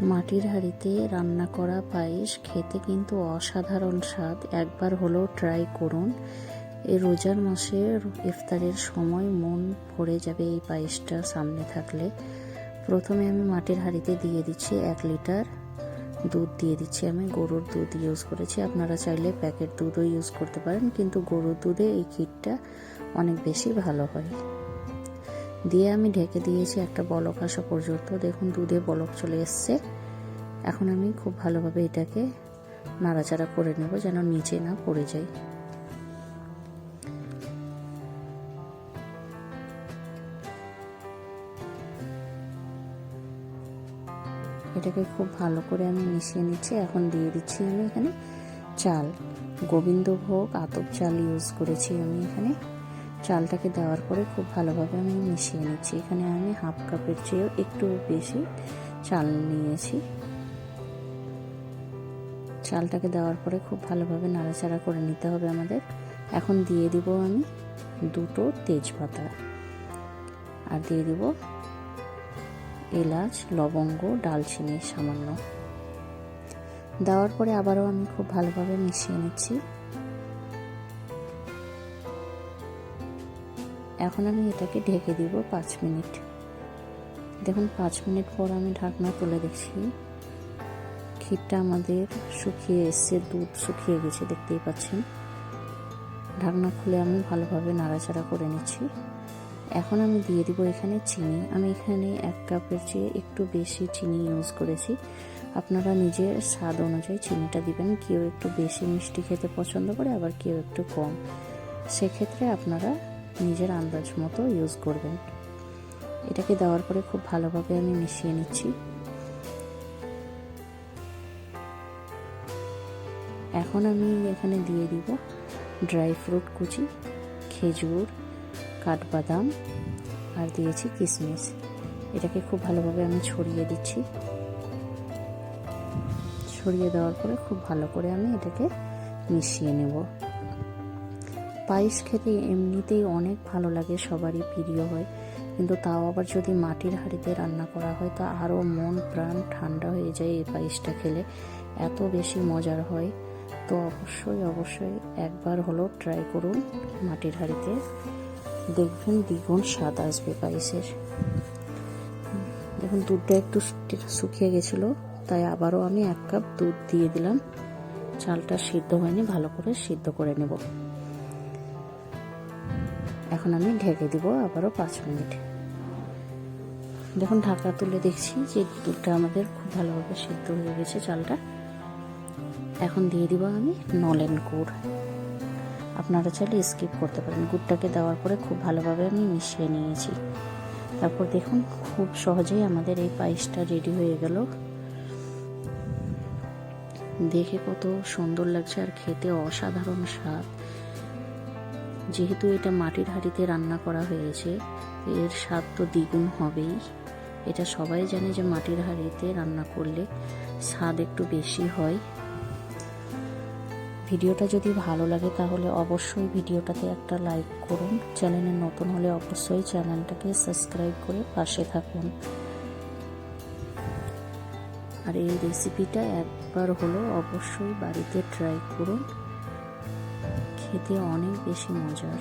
মাটির হাঁড়িতে রান্না করা পায়েস খেতে কিন্তু অসাধারণ স্বাদ। একবার হলেও ট্রাই করুন। এই রোজার মাসে ইফতারের সময় মন ভরে যাবে এই পায়েসটা সামনে থাকলে। প্রথমে আমি মাটির হাঁড়িতে দিয়ে দিচ্ছি এক লিটার দুধ দিয়ে দিচ্ছি আমি। গরুর দুধ ইউজ করেছি। আপনারা চাইলে প্যাকেট দুধও ইউজ করতে পারেন, কিন্তু গরুর দুধে এই ক্ষীরটা অনেক বেশি ভালো হয়। দিয়ে আমি ঢেকে দিয়েছি একটা বলক আসা পর্যন্ত। দেখুন, দুধে বলক চলে এসছে। এখন আমি খুব ভালোভাবে এটাকে নাড়াচাড়া করে নেব যেন নিচে না পড়ে যায়। এটাকে খুব ভালো করে আমি মিশিয়ে নিচ্ছি। এখন দিয়ে দিচ্ছি আমি এখানে চাল। গোবিন্দভোগ আতপ চাল ইউজ করেছি আমি এখানে। চালটাকে দেওয়ার পরে খুব ভালোভাবে আমি মিশিয়ে নিচ্ছি। এখানে আমি হাফ কাপের চেয়েও একটু বেশি চাল নিয়েছি। চালটাকে দেওয়ার পরে খুব ভালোভাবে নাড়াচাড়া করে নিতে হবে আমাদের। এখন দিয়ে দিব আমি দুটো তেজপাতা। আর দিয়ে দিব এলাচ, লবঙ্গ, ডালচিনি সামান্য। দেওয়ার পরে আবারও আমি খুব ভালোভাবে মিশিয়ে নিচ্ছি। এখন আমি এটাকে ঢেকে দিব পাঁচ মিনিট। দেখুন, পাঁচ মিনিট পর আমি ঢাকনা তুলে দেখছি। ক্ষীরটা আমাদের শুকিয়ে এসছে, দুধ শুকিয়ে গেছে, দেখতেই পাচ্ছেন। ঢাকনা খুলে আমি ভালোভাবে নাড়াচাড়া করে নিচ্ছি। এখন আমি দিয়ে দিব এখানে চিনি। আমি এখানে এক কাপের চেয়ে একটু বেশি চিনি ইউজ করেছি। আপনারা নিজের স্বাদ অনুযায়ী চিনিটা দিবেন। কেউ একটু বেশি মিষ্টি খেতে পছন্দ করে, আবার কেউ একটু কম। সেক্ষেত্রে আপনারা নিজের আন্দাজ মতো ইউজ করবেন এটাকে দেওয়ার পরে খুব ভালোভাবে আমি মিশিয়ে নিচ্ছি। এখন আমি এখানে দিয়ে দিব ড্রাই ফ্রুট কুচি, খেজুর, কাঠবাদাম আর দিয়েছি কিশমিশ এটাকে খুব ভালোভাবে আমি ছড়িয়ে দিচ্ছি। ছড়িয়ে দেওয়ার পরে খুব ভালো করে আমি এটাকে মিশিয়ে নেব। পায়েস খেতে এমনিতেই অনেক ভালো লাগে, সবারই প্রিয় হয়। কিন্তু তাও আবার যদি মাটির হাঁড়িতে রান্না করা হয়, তা আরও মন প্রাণ ঠান্ডা হয়ে যায় এই পায়েসটা খেলে। এত বেশি মজার হয়। তো অবশ্যই অবশ্যই একবার হলো ট্রাই করুন মাটির হাঁড়িতে। দেখবেন দ্বিগুণ স্বাদ আসবে পায়েসের। দেখুন, দুধটা একটু শুকিয়ে গেছিল, তাই আবারও আমি এক কাপ দুধ দিয়ে দিলাম। চালটা সিদ্ধ হয়নি, ভালো করে সিদ্ধ করে নেব। এখন আমি ঢেকে দিব আবারও পাঁচ মিনিট। দেখুন, ঢাকা তুলে দেখছি যে দুধটা আমাদের খুব ভালোভাবে সিদ্ধ হয়ে গেছে চালটা। এখন দিয়ে দিব আমি নলেন গুড়। আপনারা চাইলে স্কিপ করতে পারেন। গুড়টাকে দেওয়ার পরে খুব ভালোভাবে আমি মিশিয়ে নিয়েছি। তারপর দেখুন, খুব সহজেই আমাদের এই পায়েসটা রেডি হয়ে গেল। দেখে কত সুন্দর লাগছে আর খেতে অসাধারণ স্বাদ। যেহেতু এটা মাটির হাঁড়িতে রান্না করা হয়েছে, এর স্বাদ তো দ্বিগুণ হবেই। এটা সবাই জানে যে মাটির হাঁড়িতে রান্না করলে স্বাদ একটু বেশি হয়। ভিডিওটা যদি ভালো লাগে তাহলে অবশ্যই ভিডিওটাতে একটা লাইক করুন। চ্যানেলে নতুন হলে অবশ্যই চ্যানেলটাকে সাবস্ক্রাইব করে পাশে থাকুন। আর এই রেসিপিটা একবার হলো অবশ্যই বাড়িতে ট্রাই করুন। খেতে অনেক বেশি মজার।